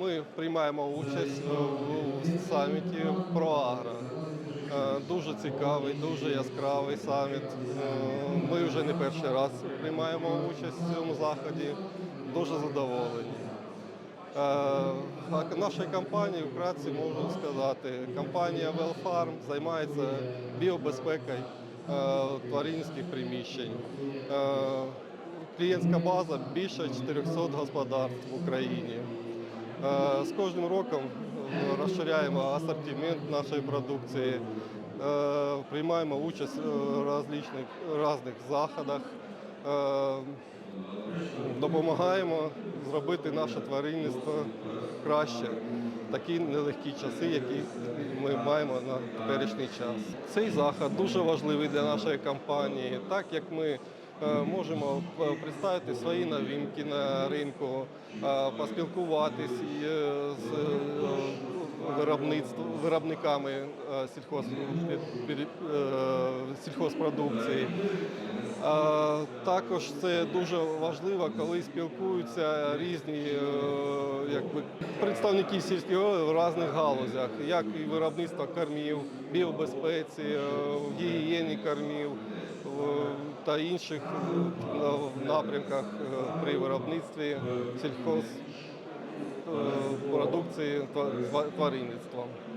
Ми приймаємо участь у саміті «Проагро». Е, Дуже цікавий, дуже яскравий саміт. Е, Ми вже не перший раз приймаємо участь в цьому заході. Дуже задоволені. Е, А нашої компанії вкратце можу сказати, компанія Wellfarm займається біобезпекою тваринських приміщень. Клієнтська база більше 400 господарств в Україні. Е, З кожним роком е, розширяємо асортимент нашої продукції, е, приймаємо участь в різних заходах, допомагаємо зробити наше тваринництво краще такі нелегкі часи, які ми маємо на теперішній час. Цей заход дуже важливий для нашої компанії, так як ми можемо е, представити свої новинки на ринку, е, поспілкуватись е, з е, виробниками е, е, сільхозпродукції. Також це дуже важливо, коли спілкуються різні е, якби, представники сільських в різних галузях, як і виробництво кормів, біобезпеці, е, гігієні кормів та інших е, напрямках е, при виробництві сільхозпродукції е, тва- тваринництва.